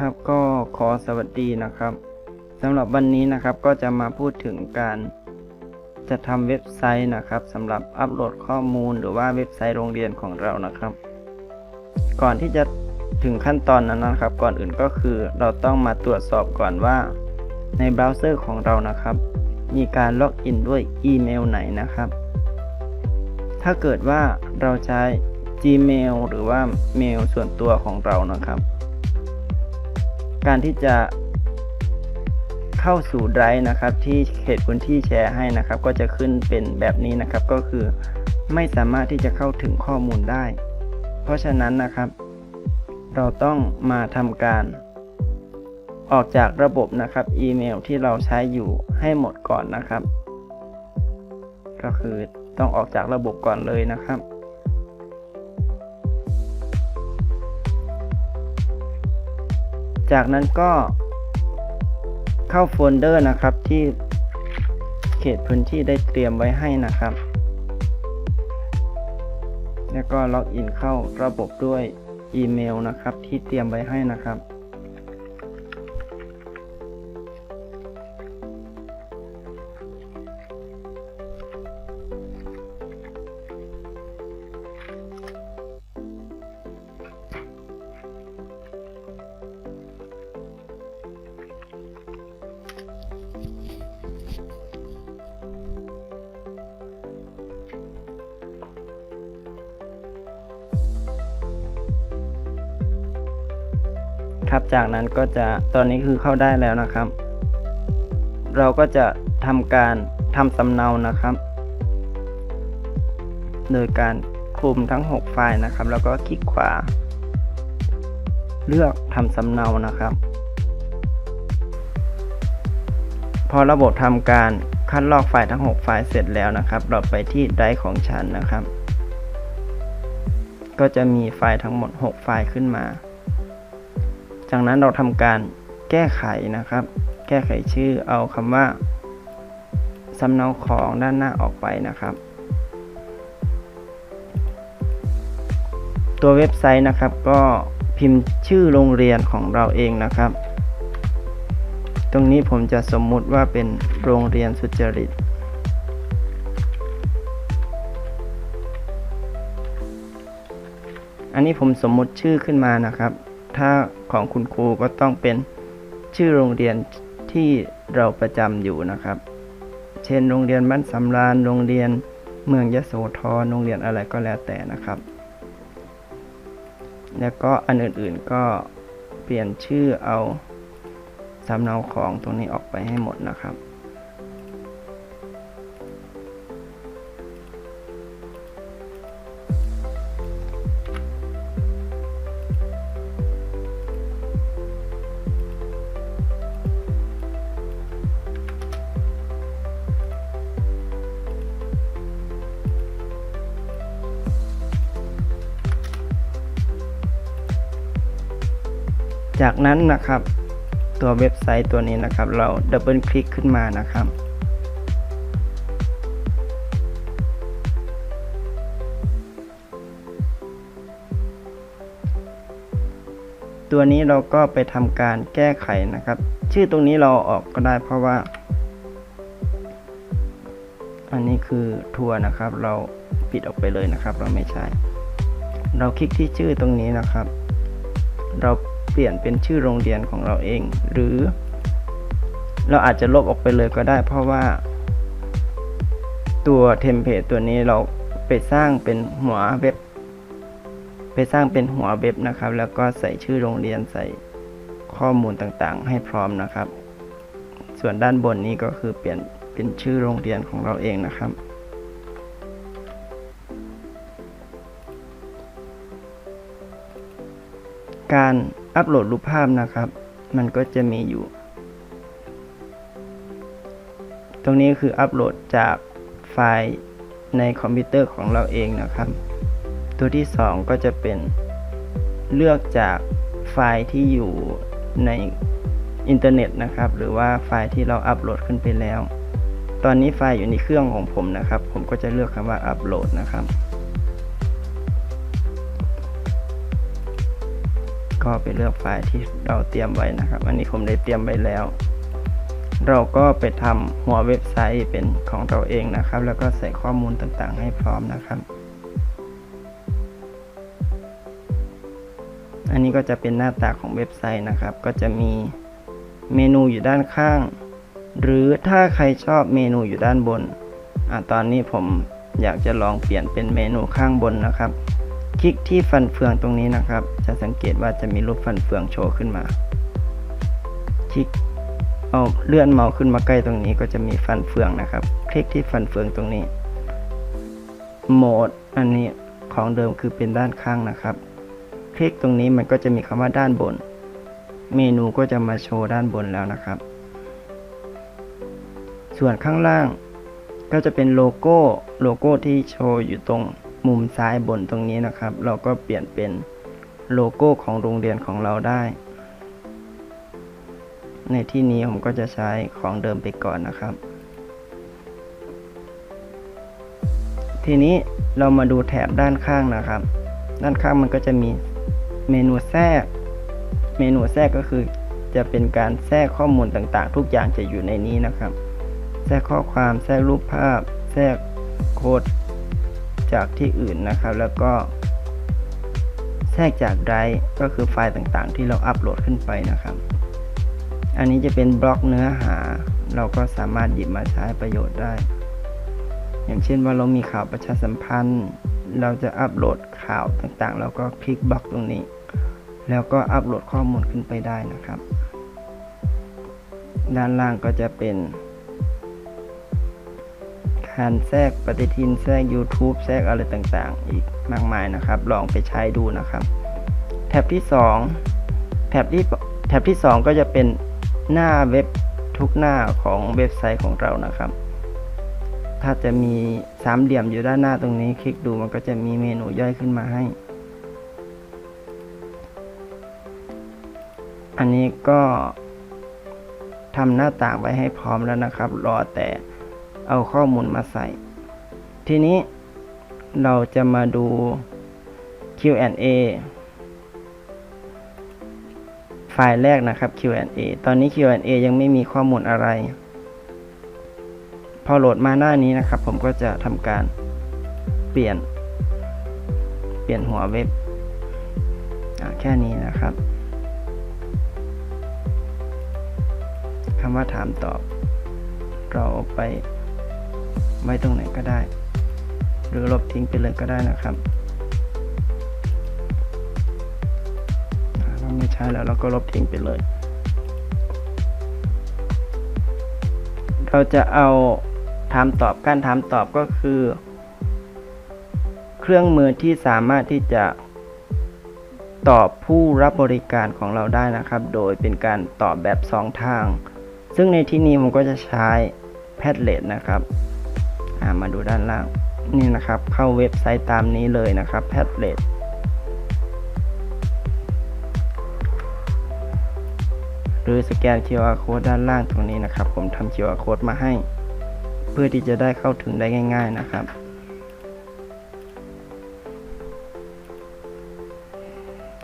ครับก็ขอสวัสดีนะครับสำหรับวันนี้นะครับก็จะมาพูดถึงการจะทำเว็บไซต์นะครับสำหรับอัปโหลดข้อมูลหรือว่าเว็บไซต์โรงเรียนของเรานะครับ ก่อนที่จะถึงขั้นตอนนั้นนะครับ ก่อนอื่นก็คือเราต้องมาตรวจสอบก่อนว่า ในเบราว์เซอร์ของเรานะครับ มีการล็อกอินด้วยอีเมลไหนนะครับ ถ้าเกิดว่าเราใช้ Gmail หรือว่าเมลส่วนตัวของเรานะครับ การที่จะเข้าสู่ไดรฟ์นะครับ ที่เขตพื้นที่แชร์ให้นะครับ ก็จะขึ้นเป็นแบบนี้นะครับ ก็คือไม่สามารถที่จะเข้าถึงข้อมูลได้ เพราะฉะนั้นนะครับ เราต้องมาทำการ ออกจากระบบนะครับอีเมลที่เราใช้อยู่ให้หมดก่อนนะครับ ก็คือต้องออกจากระบบก่อนเลยนะครับ จากนั้นก็เข้าโฟลเดอร์นะครับที่เขตพื้นที่ได้เตรียมไว้ให้นะครับ แล้วก็ล็อกอินเข้าระบบด้วยอีเมลนะครับที่เตรียมไว้ให้นะครับ ครับจากนั้นก็จะตอนนี้คือเข้าได้แล้วนะครับ เราก็จะทำการทำสำเนานะครับ โดยการคลุมทั้ง 6 ไฟล์นะครับ แล้วก็คลิกขวา เลือกทำสำเนานะครับ พอระบบทำการคัดลอกไฟล์ทั้ง 6 ไฟล์เสร็จแล้วนะครับ เราไปที่ไดรฟ์ของฉันนะครับ ก็จะมีไฟล์ทั้งหมด 6 ไฟล์ขึ้นมา จากนั้นเราทำการแก้ไขนะครับ แก้ไขชื่อเอาคำว่าสำเนาของด้านหน้าออกไปนะครับ ตัวเว็บไซต์นะครับก็พิมพ์ชื่อโรงเรียนของเราเองนะครับ ตรงนี้ผมจะสมมุติว่าเป็นโรงเรียนสุจริตอันนี้ผมสมมุติชื่อขึ้นมานะครับ ถ้าของคุณครูก็ต้องเป็นชื่อโรงเรียนที่เราประจำอยู่นะครับ เช่นโรงเรียนบ้านสำราญโรงเรียนเมืองยโสธรโรงเรียนอะไรก็แล้วแต่นะครับ แล้วก็อันอื่นๆก็เปลี่ยนชื่อเอาสำเนาของตรงนี้ออกไปให้หมดนะครับ จากนั้นนะครับ ตัวเว็บไซต์ตัวนี้นะครับ เราดับเบิลคลิกขึ้นมานะครับตัวนี้เราก็ไปทำการแก้ไขนะครับ ชื่อตรงนี้เราออกก็ได้เพราะว่า อันนี้คือทัวร์นะครับ เราปิดออกไปเลยนะครับ เราไม่ใช่เราคลิกที่ชื่อตรงนี้นะครับ เรา เปลี่ยนเป็นชื่อโรงเรียนของเราเอง หรือ เราอาจจะลบออกไปเลยก็ได้ เพราะว่า ตัวเทมเพลตตัวนี้เราไปสร้างเป็นหัวเว็บ ไปสร้างเป็นหัวเว็บนะครับ แล้วก็ใส่ชื่อโรงเรียนใส่ข้อมูลต่างๆ ให้พร้อมนะครับ ส่วนด้านบนนี้ก็คือเปลี่ยนเป็นชื่อโรงเรียนของเราเองนะครับ การอัปโหลดรูปภาพนะครับ มันก็จะมีอยู่ ตรงนี้คืออัปโหลดจากไฟล์ในคอมพิวเตอร์ของเราเองนะครับ ตัวที่ 2 ก็จะเป็นเลือกจากไฟล์ที่อยู่ในอินเทอร์เน็ตนะครับ หรือว่าไฟล์ที่เราอัปโหลดขึ้นไปแล้ว ตอนนี้ไฟล์อยู่ในเครื่องของผมนะครับ ผมก็จะเลือกคำว่าอัปโหลดนะครับ ก็ไปเลือกไฟล์ที่เราเตรียมไว้นะครับ อันนี้ผมได้เตรียมไว้แล้ว เราก็ไปทำหัวเว็บไซต์เป็นของเราเองนะครับ แล้วก็ใส่ข้อมูลต่างๆ ให้พร้อมนะครับ อันนี้ก็จะเป็นหน้าตาของเว็บไซต์นะครับ ก็จะมีเมนูอยู่ด้านข้าง หรือถ้าใครชอบเมนูอยู่ด้านบนอะตอนนี้ผมอยากจะลองเปลี่ยนเป็นเมนูข้างบนนะครับ ลิกที่ฟันเฟืองตรงนี้นะครับ จะสังเกตว่าจะมีรูปฟันเฟืองโชว์ขึ้นมา คลิกเอาเลื่อนเมาส์ขึ้นมาใกล้ตรงนี้ก็จะมีฟันเฟืองนะครับ คลิกที่ฟันเฟืองตรงนี้ โหมดอันนี้ของเดิมคือเป็นด้านข้างนะครับ คลิกตรงนี้มันก็จะมีคำว่าด้านบน เมนูก็จะมาโชว์ด้านบนแล้วนะครับ ส่วนข้างล่างก็จะเป็นโลโก้ โลโก้ที่โชว์อยู่ตรง มุมซ้ายบนตรงนี้นะครับ เราก็เปลี่ยนเป็นโลโก้ของโรงเรียนของเราได้ ในที่นี้ผมก็จะใช้ของเดิมไปก่อนนะครับ ทีนี้เรามาดูแถบด้านข้างนะครับ ด้านข้างมันก็จะมีเมนูแทรก เมนูแทรกก็คือจะเป็นการแทรกข้อมูลต่างๆ ทุกอย่างจะอยู่ในนี้นะครับ แทรกข้อความ แทรกรูปภาพ แทรกโค้ด จากที่อื่นนะครับ แล้วก็ แทรกจากไดร์ก็คือไฟล์ต่างๆ ที่เราอัปโหลดขึ้นไปนะครับ อันนี้จะเป็นบล็อกเนื้อหา เราก็สามารถหยิบมาใช้ประโยชน์ได้ อย่างเช่นว่าเรามีข่าวประชาสัมพันธ์ เราจะอัปโหลดข่าวต่างๆ เราก็คลิกบล็อกตรงนี้ แล้วก็อัปโหลดข้อมูลขึ้นไปได้นะครับ ด้านล่างก็จะเป็น การแทรกปฏิทินแทรก YouTube แทรกอะไรต่างๆ อีกมากมายนะครับ ลองไปใช้ดูนะครับ แท็บที่ 2 แท็บที่แท็บที่ 2 ก็จะเป็นหน้าเว็บทุกหน้าของเว็บไซต์ของเรานะครับ ถ้าจะมีสามเหลี่ยมอยู่ด้านหน้าตรงนี้ คลิกดูมันก็จะมีเมนูย่อยขึ้นมาให้ อันนี้ก็ทำหน้าต่างไว้ให้พร้อมแล้วนะครับ รอแต่ เอาข้อมูลมาใส่ ทีนี้เราจะมาดู Q&A ไฟล์แรกนะครับ Q&A ตอนนี้ Q&A ยังไม่มีข้อมูลอะไร พอโหลดมาหน้านี้นะครับ ผมก็จะทำการเปลี่ยน เปลี่ยนหัวเว็บ แค่นี้นะครับคำว่าถามตอบ เราไป ไว้ตรงไหนก็ได้ หรือลบทิ้งไปเลยก็ได้นะครับอ่าเราไม่ใช้แล้วเราก็ลบทิ้งไปเลย เราจะเอาถามตอบการถามตอบก็คือ เครื่องมือที่สามารถที่จะตอบผู้รับบริการของเราได้นะครับ โดยเป็นการตอบแบบสองทาง ซึ่งในที่นี้ผมก็จะใช้แพดเล t นะครับ มาดูด้านล่างนี่นะครับ เข้าเว็บไซต์ตามนี้เลยนะครับแพดเล t หรือสแกน QR code ด้านล่างตรงนี้นะครับ ผมทำ QR code มาให้ เพื่อที่จะได้เข้าถึงได้ง่าย ๆนะครับ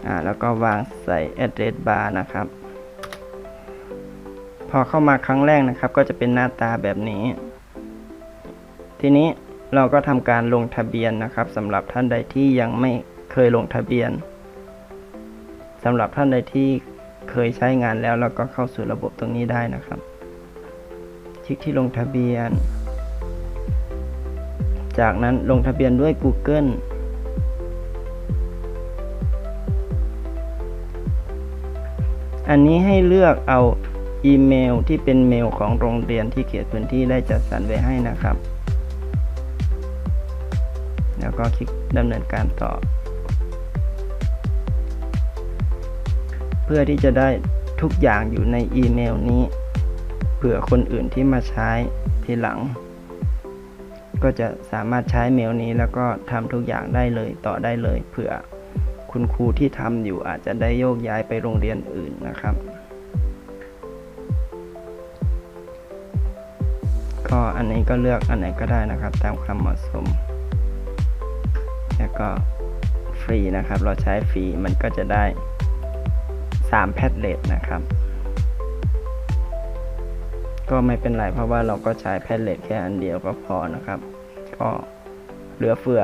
อ่าแล้วก็วางใส่ address bar นะครับ พอเข้ามาครั้งแรกนะครับ ก็จะเป็นหน้าตาแบบนี้ ทีนี้เราก็ทำการลงทะเบียนนะครับสำหรับท่านใดที่ยังไม่เคยลงทะเบียนสำหรับท่านใดที่เคยใช้งานแล้วเราก็เข้าสู่ระบบตรงนี้ได้นะครับ คลิกที่ลงทะเบียน จากนั้นลงทะเบียนด้วย Google อันนี้ให้เลือกเอาอีเมลที่เป็นเมลของโรงเรียนที่เขตพื้นที่ได้จัดสรรไว้ให้นะครับ แล้วก็คลิกดำเนินการต่อ เพื่อที่จะได้ทุกอย่างอยู่ในอีเมลนี้ เผื่อคนอื่นที่มาใช้ทีหลัง ก็จะสามารถใช้เมลนี้แล้วก็ทำทุกอย่างได้เลยต่อได้เลย เผื่อคุณครูที่ทำอยู่อาจจะได้โยกย้ายไปโรงเรียนอื่นนะครับ ก็อันนี้ก็เลือกอันไหนก็ได้นะครับ ตามความเหมาะสม แล้วก็ฟรีนะครับ เราใช้ฟรีมันก็จะได้3แพทเลตนะครับ ก็ไม่เป็นไรเพราะว่าเราก็ใช้แพทเลตแค่อันเดียวก็พอนะครับ ก็เหลือเฟือ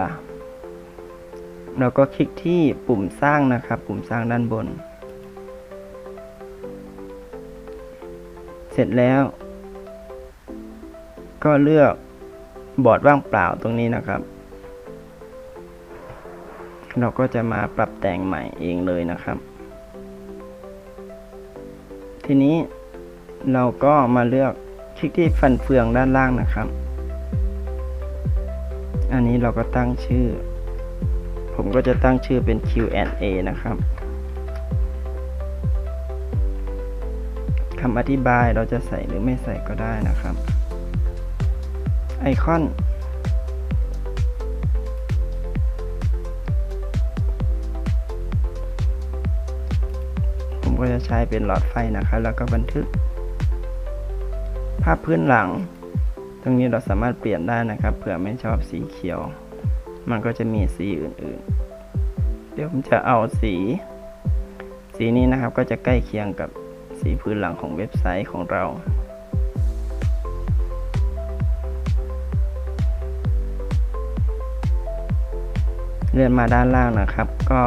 เราก็คลิกที่ปุ่มสร้างนะครับ ปุ่มสร้างด้านบน เสร็จแล้ว ก็เลือกบอร์ดว่างเปล่าตรงนี้นะครับ เราก็จะมาปรับแต่งใหม่เองเลยนะครับ ทีนี้เราก็มาเลือกคลิกที่ฟันเฟืองด้านล่างนะครับ อันนี้เราก็ตั้งชื่อ ผมก็จะตั้งชื่อเป็น Q&A นะครับคำอธิบายเราจะใส่หรือไม่ใส่ก็ได้นะครับ ไอคอน ก็จะใช้เป็นหลอดไฟนะครับ แล้วก็บันทึก ภาพพื้นหลัง ตรงนี้เราสามารถเปลี่ยนได้นะครับ เผื่อไม่ชอบสีเขียว มันก็จะมีสีอื่นๆ เดี๋ยวผมจะเอาสี สีนี้นะครับก็จะใกล้เคียงกับสีพื้นหลังของเว็บไซต์ของเราเลื่อนมาด้านล่างนะครับ ก็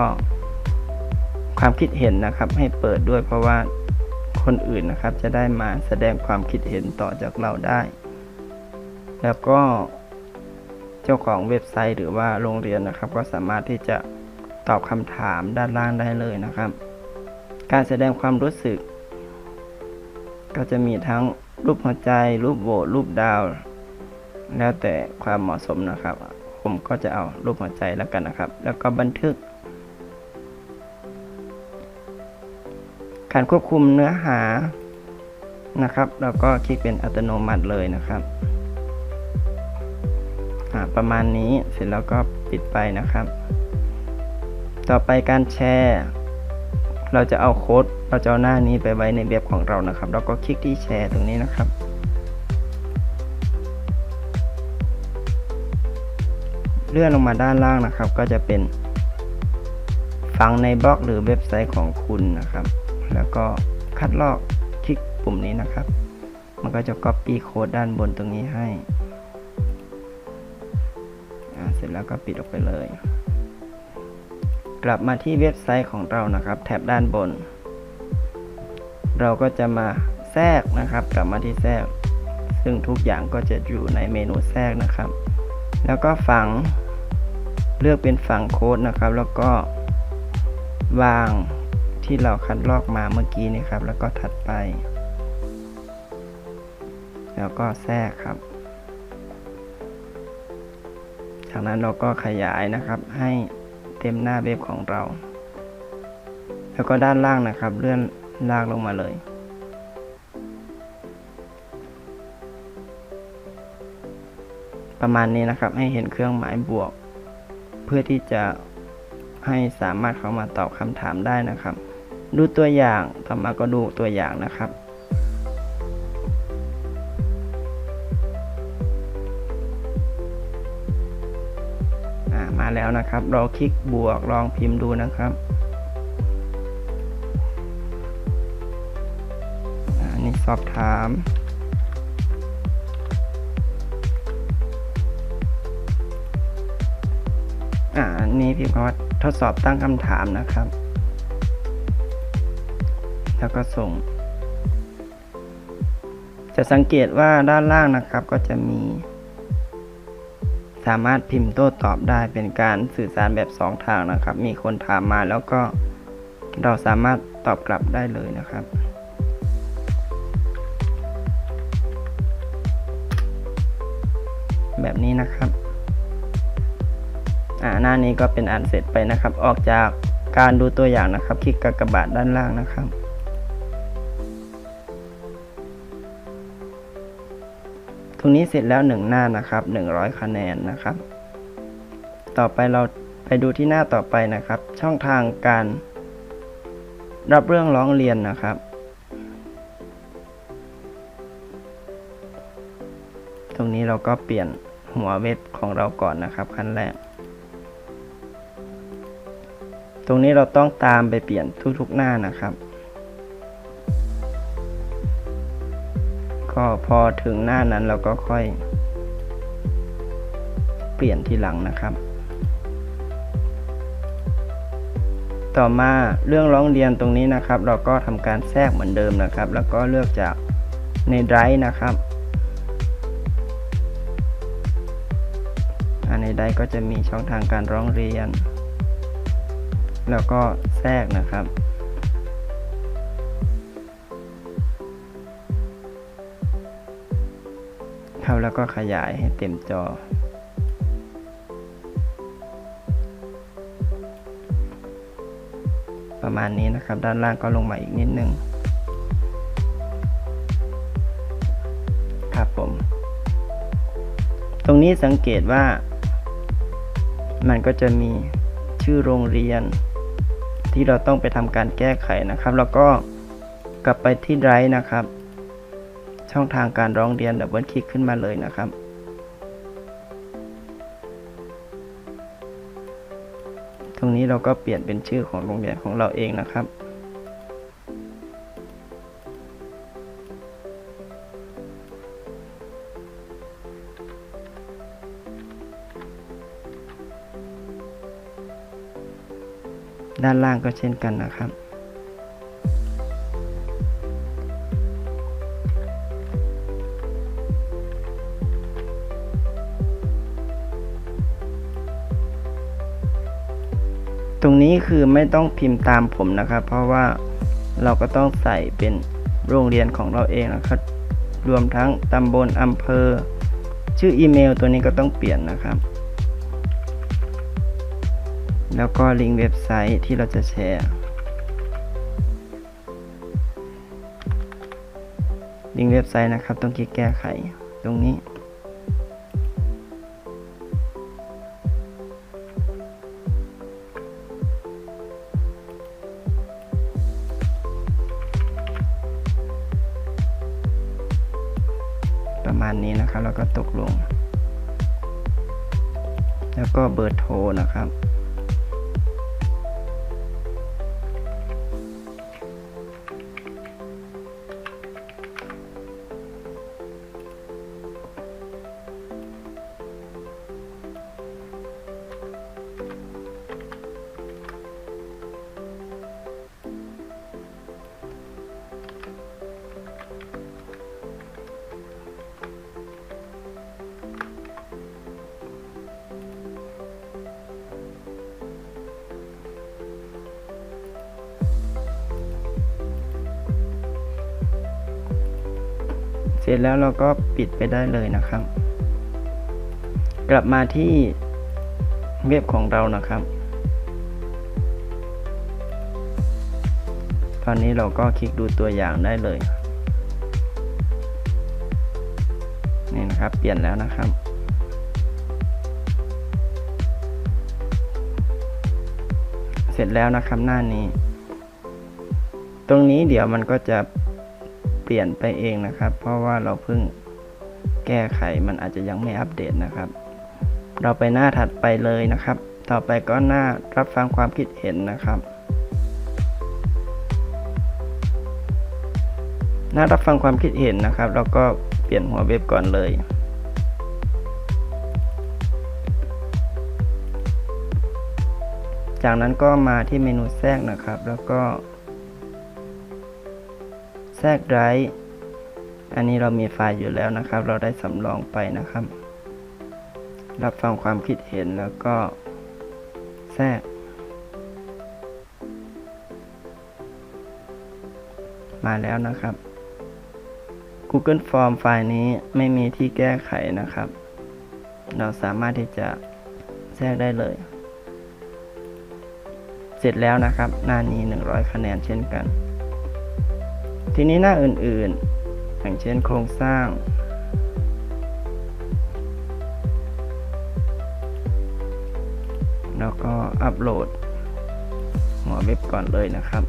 ความคิดเห็นนะครับให้เปิดด้วยเพราะว่าคนอื่นนะครับจะได้มาแสดงความคิดเห็นต่อจากเราได้ แล้วก็เจ้าของเว็บไซต์หรือว่าโรงเรียนนะครับ ก็สามารถที่จะตอบคำถามด้านล่างได้เลยนะครับ การแสดงความรู้สึก ก็จะมีทั้งรูปหัวใจ รูปโหวตรูปดาว แล้วแต่ความเหมาะสมนะครับ ผมก็จะเอารูปหัวใจแล้วกันนะครับ แล้วก็บันทึก การควบคุมเนื้อหานะครับ เราก็คลิกเป็นอัตโนมัติเลยนะครับประมาณนี้เสร็จแล้วก็ปิดไปนะครับ ต่อไปการแชร์ เราจะเอาโค้ดเราจะเอาหน้านี้ไปไว้ในเว็บของเรานะครับเราก็คลิกที่แชร์ตรงนี้นะครับ เลื่อนลงมาด้านล่างนะครับ ก็จะเป็นฟังในบล็อกหรือเว็บไซต์ของคุณนะครับ แล้วก็คัดลอกคลิกปุ่มนี้นะครับ มันก็จะ Copy โค้ดด้านบนตรงนี้ให้ เสร็จแล้วก็ปิดออกไปเลย กลับมาที่เว็บไซต์ของเรานะครับแท็บด้านบน เราก็จะมาแทรกนะครับ กลับมาที่แทรก ซึ่งทุกอย่างก็จะอยู่ในเมนูแทรกนะครับ แล้วก็ฝังเลือกเป็นฝังโค้ดนะครับ แล้วก็วาง ที่เราคัดลอกมาเมื่อกี้นี่ครับ แล้วก็ถัดไป แล้วก็แทรกครับ จากนั้นเราก็ขยายนะครับให้เต็มหน้าเว็บของเรา แล้วก็ด้านล่างนะครับ เลื่อนลากลงมาเลยประมาณนี้นะครับให้เห็นเครื่องหมายบวก เพื่อที่จะให้สามารถเข้ามาตอบคำถามได้นะครับ ดูตัวอย่างต่อมาก็ดูตัวอย่างนะครับ มาแล้วนะครับ เราคลิกบวกลองพิมพ์ดูนะครับอันนี้สอบถามอ่าอันนี้พิมพ์คำว่าทดสอบตั้งคำถามนะครับ แล้วก็ส่ง จะสังเกตว่าด้านล่างนะครับก็จะมี สามารถพิมพ์โต้ตอบได้เป็นการสื่อสารแบบ2ทางนะครับ มีคนถามมาแล้วก็เราสามารถตอบกลับได้เลยนะครับแบบนี้นะครับ อ่าหน้านี้ก็เป็นอ่านเสร็จไปนะครับ ออกจากการดูตัวอย่างนะครับ คลิกกากบาทด้านล่างนะครับ ตรงนี้เสร็จแล้วหนึ่งหน้านะครับ 100 คะแนนนะครับ ต่อไปเราไปดูที่หน้าต่อไปนะครับ ช่องทางการ รับเรื่องร้องเรียนนะครับ ตรงนี้เราก็เปลี่ยนหัวเว็บของเราก่อนนะครับ ขั้นแรก ตรงนี้เราต้องตามไปเปลี่ยนทุกๆหน้านะครับ ก็พอถึงหน้านั้นเราก็ค่อย เปลี่ยนทีหลังนะครับ ต่อมาเรื่องร้องเรียนตรงนี้นะครับ เราก็ทำการแทรกเหมือนเดิมนะครับ แล้วก็เลือกจากในไดร์นะครับในไดร์ก็จะมีช่องทางการร้องเรียน แล้วก็แทรกนะครับ เข้าแล้วก็ขยายให้เต็มจอ ประมาณนี้นะครับ ด้านล่างก็ลงมาอีกนิดนึงครับผม ตรงนี้สังเกตว่า มันก็จะมีชื่อโรงเรียน ที่เราต้องไปทำการแก้ไขนะครับ แล้วก็กลับไปที่ไดร์นะครับ ช่องทางการร้องเรียนดับเบิลคลิกขึ้นมาเลยนะครับตรงนี้เราก็เปลี่ยนเป็นชื่อของโรงเรียนของเราเองนะครับ ด้านล่างก็เช่นกันนะครับ นี้คือไม่ต้องพิมพ์ตามผมนะครับ เพราะว่าเราก็ต้องใส่เป็นโรงเรียนของเราเองนะครับ รวมทั้งตำบลอำเภอ ชื่ออีเมลตัวนี้ก็ต้องเปลี่ยนนะครับ แล้วก็ลิงก์เว็บไซต์ที่เราจะแชร์ลิงก์เว็บไซต์นะครับ ต้องคลิกแก้ไขตรงนี้ ประมาณนี้นะครับ แล้วก็ตกลง แล้วก็เบอร์โทรนะครับ แล้วเราก็ปิดไปได้เลยนะครับ กลับมาที่เว็บของเรานะครับ ตอนนี้เราก็คลิกดูตัวอย่างได้เลย นี่นะครับเปลี่ยนแล้วนะครับเสร็จแล้วนะครับหน้านี้ ตรงนี้เดี๋ยวมันก็จะ ปลี่ยนไปเองนะครับ เพราะว่าเราเพิ่งแก้ไขมันอาจจะยังไม่อัปเดตนะครับ เราไปหน้าถัดไปเลยนะครับ ต่อไปก็หน้ารับฟังความคิดเห็นนะครับ หน้ารับฟังความคิดเห็นนะครับ เราก็เปลี่ยนหัวเว็บก่อนเลยจากนั้นก็มาที่เมนูแทรกนะครับ แล้วก็ แทรกไรอันนี้เรามีไฟล์อยู่แล้วนะครับ เราได้สำรองไปนะครับ รับฟังความคิดเห็นแล้วก็แทรก มาแล้วนะครับ Google Form ไฟล์นี้ไม่มีที่แก้ไขนะครับ เราสามารถที่จะแทรกได้เลย เสร็จแล้วนะครับ หน้านี้ 100 คะแนนเช่นกัน ทีนี้หน้าอื่นๆ อย่างเช่นโครงสร้าง แล้วก็อัปโหลด หัวเว็บก่อนเลยนะครับ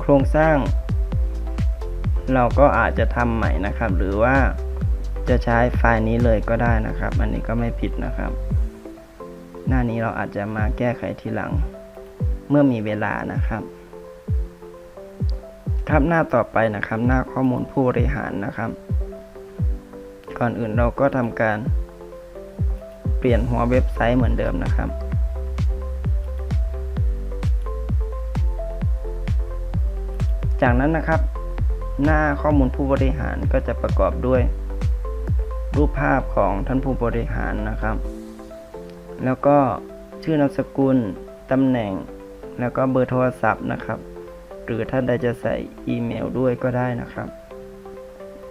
โครงสร้าง เราก็อาจจะทำใหม่นะครับ หรือว่าจะใช้ไฟล์นี้เลยก็ได้นะครับ อันนี้ก็ไม่ผิดนะครับ หน้านี้เราอาจจะมาแก้ไขทีหลัง เมื่อมีเวลานะครับ ครับหน้าต่อไปนะครับ หน้าข้อมูลผู้บริหารนะครับ ก่อนอื่นเราก็ทำการ เปลี่ยนหัวเว็บไซต์เหมือนเดิมนะครับจากนั้นนะครับ หน้าข้อมูลผู้บริหารก็จะประกอบด้วย รูปภาพของท่านผู้บริหารนะครับ แล้วก็ชื่อนามสกุลตำแหน่ง แล้วก็เบอร์โทรศัพท์นะครับ หรือท่านใดจะใส่อีเมลด้วยก็ได้นะครับ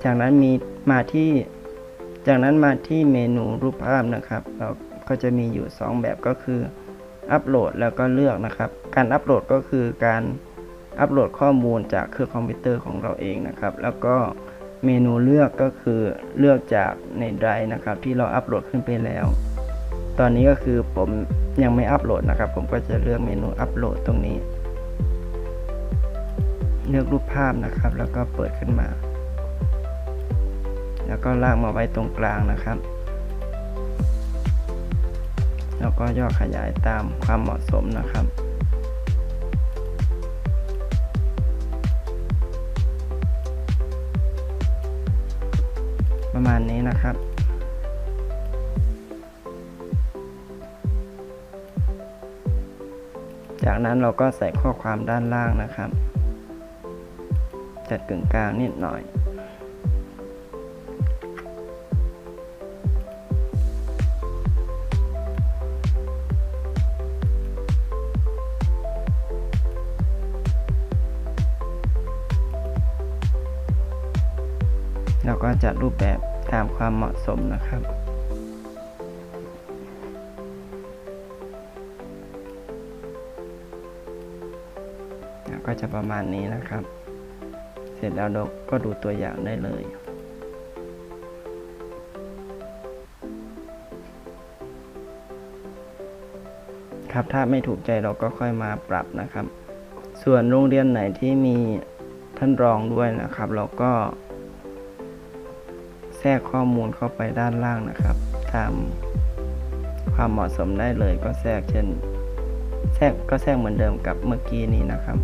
จากนั้นมีมาที่ จากนั้นมาที่เมนูรูปภาพนะครับ เราก็จะมีอยู่ 2 แบบก็คืออัปโหลดแล้วก็เลือกนะครับ การอัปโหลดก็คือการอัปโหลดข้อมูลจากเครื่องคอมพิวเตอร์ของเราเองนะครับ แล้วก็เมนูเลือกก็คือเลือกจากในไดรฟ์นะครับ ที่เราอัปโหลดขึ้นไปแล้ว ตอนนี้ก็คือผมยังไม่อัปโหลดนะครับ ผมก็จะเลือกเมนูอัปโหลดตรงนี้ เลือกรูปภาพนะครับ แล้วก็เปิดขึ้นมา แล้วก็ลากมาไว้ตรงกลางนะครับ แล้วก็ย่อขยายตามความเหมาะสมนะครับประมาณนี้นะครับ จากนั้นเราก็ใส่ข้อความด้านล่างนะครับ จัดกึ่งกลางนิดหน่อยแล้วก็จัดรูปแบบตามความเหมาะสมนะครับ จะประมาณนี้นะครับ เสร็จแล้วเราก็ดูตัวอย่างได้เลยครับถ้าไม่ถูกใจเราก็ค่อยมาปรับนะครับ ส่วนโรงเรียนไหนที่มีท่านรองด้วยนะครับ เราก็แทรกข้อมูลเข้าไปด้านล่างนะครับ ตามความเหมาะสมได้เลยก็แทรกเช่น แทรกก็แทรกเหมือนเดิมกับเมื่อกี้นี้นะครับ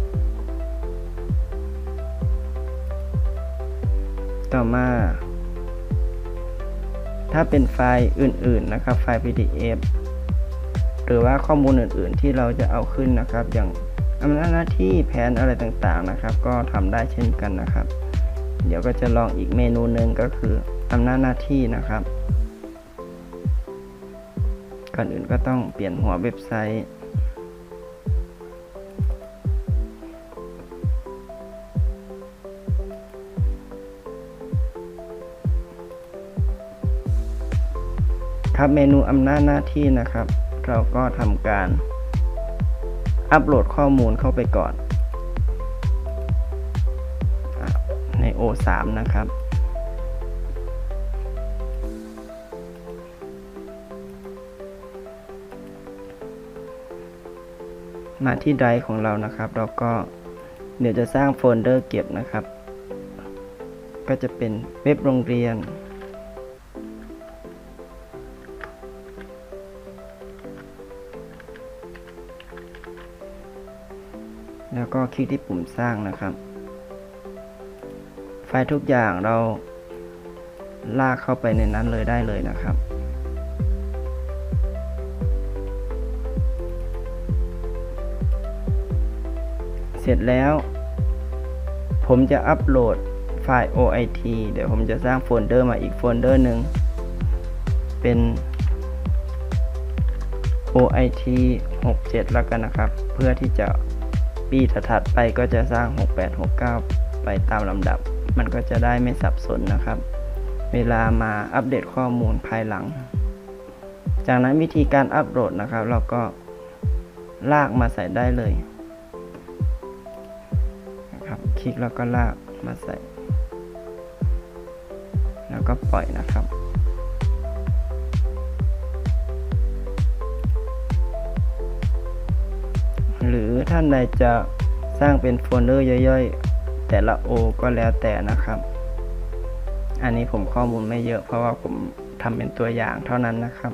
ต่อมา ถ้าเป็นไฟล์อื่นๆนะครับ ไฟล์ PDF หรือว่าข้อมูลอื่นๆที่เราจะเอาขึ้นนะครับ อย่างอำนาจหน้าที่แผนอะไรต่างๆนะครับ ก็ทำได้เช่นกันนะครับ เดี๋ยวก็จะลองอีกเมนูหนึ่งก็คืออำนาจหน้าที่นะครับก่อนอื่นก็ต้องเปลี่ยนหัวเว็บไซต์ ครับ เมนูอำนาจหน้าที่นะครับ เราก็ทำการ อัปโหลดข้อมูลเข้าไปก่อนใน O3 นะครับ มาที่ไดรฟ์ของเรานะครับ เราก็เดี๋ยวจะสร้างโฟลเดอร์เก็บนะครับ ก็จะเป็นเว็บโรงเรียน คลิกที่ปุ่มสร้างนะครับ ไฟล์ทุกอย่างเราลากเข้าไปในนั้นเลยได้เลยนะครับเสร็จแล้ว ผมจะอัปโหลดไฟล์ OIT เดี๋ยวผมจะสร้างโฟลเดอร์มาอีกโฟลเดอร์หนึ่งเป็น OIT 67 แล้วกันนะครับ เพื่อที่จะ ปีถัดๆไปก็จะสร้าง 6869 ไปตามลำดับ มันก็จะได้ไม่สับสนนะครับ เวลามาอัปเดตข้อมูลภายหลัง จากนั้นวิธีการอัปโหลดนะครับ เราก็ลากมาใส่ได้เลยนะครับ คลิกแล้วก็ลากมาใส่ แล้วก็ปล่อยนะครับ หรือท่านใดจะสร้างเป็นโฟลเดอร์ย่อยๆ แต่ละโอก็แล้วแต่นะครับ อันนี้ผมข้อมูลไม่เยอะเพราะว่าผมทำเป็นตัวอย่างเท่านั้นนะครับ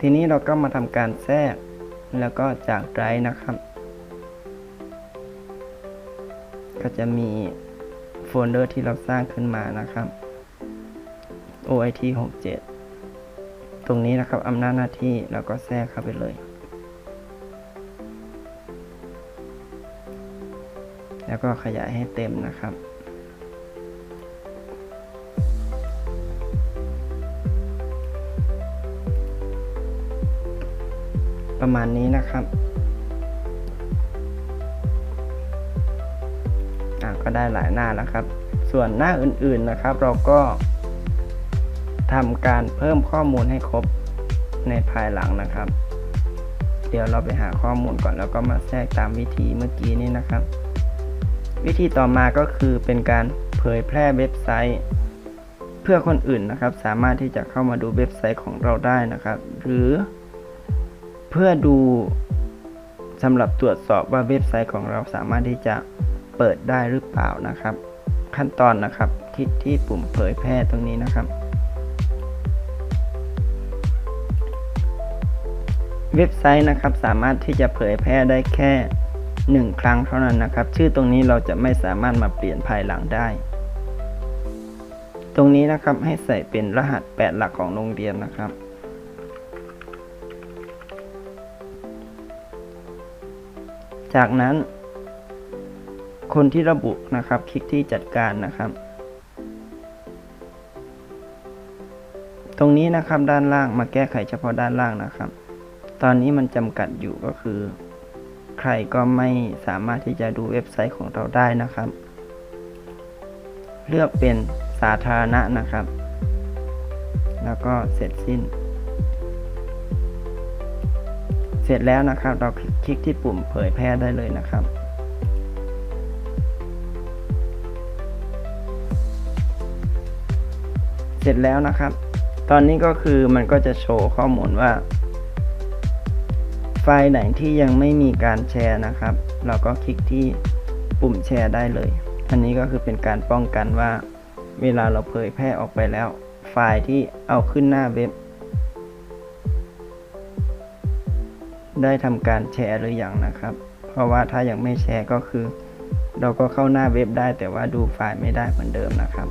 ทีนี้เราก็มาทำการแทรกแล้วก็จากไดร์นะครับ ก็จะมีโฟลเดอร์ที่เราสร้างขึ้นมานะครับ OIT 67 ตรงนี้นะครับอำนาจหน้าที่แล้วก็แทรกเข้าไปเลย แล้วก็ขยายให้เต็มนะครับ ประมาณนี้นะครับอะก็ได้หลายหน้าแล้วครับ ส่วนหน้าอื่นๆนะครับ เราก็ทำการเพิ่มข้อมูลให้ครบในภายหลังนะครับ เดี๋ยวเราไปหาข้อมูลก่อนแล้วก็มาแทรกตามวิธีเมื่อกี้นี้นะครับ วิธีต่อมาก็คือเป็นการเผยแพร่เว็บไซต์ เพื่อคนอื่นนะครับ สามารถที่จะเข้ามาดูเว็บไซต์ของเราได้นะครับ หรือ เพื่อดูสำหรับตรวจสอบว่าเว็บไซต์ของเราสามารถที่จะเปิดได้หรือเปล่านะครับ ขั้นตอนนะครับคลิกที่ปุ่มเผยแพร่ตรงนี้นะครับ เว็บไซต์นะครับสามารถที่จะเผยแพร่ได้แค่ 1 ครั้งเท่านั้นนะครับ ชื่อตรงนี้เราจะไม่สามารถมาเปลี่ยนภายหลังได้ ตรงนี้นะครับให้ใส่เป็นรหัส 8 หลักของโรงเรียนนะครับ จากนั้น คนที่ระบุนะครับ คลิกที่จัดการนะครับ ตรงนี้นะครับด้านล่างมาแก้ไขเฉพาะด้านล่างนะครับ ตอนนี้มันจำกัดอยู่ก็คือ ใครก็ไม่สามารถที่จะดูเว็บไซต์ของเราได้นะครับ เลือกเป็นสาธารณะนะครับ แล้วก็เสร็จสิ้น เสร็จแล้วนะครับ เราคลิกที่ปุ่มเผยแพร่ได้เลยนะครับเสร็จแล้วนะครับ ตอนนี้ก็คือมันก็จะโชว์ข้อมูลว่า ไฟล์ไหนที่ยังไม่มีการแชร์นะครับ เราก็คลิกที่ปุ่มแชร์ได้เลย อันนี้ก็คือเป็นการป้องกันว่า เวลาเราเผยแพร่ออกไปแล้ว ไฟล์ที่เอาขึ้นหน้าเว็บ ได้ทำการแชร์หรือยังนะครับ เพราะว่าถ้ายังไม่แชร์ก็คือ เราก็เข้าหน้าเว็บได้แต่ว่าดูไฟล์ไม่ได้เหมือนเดิมนะครับ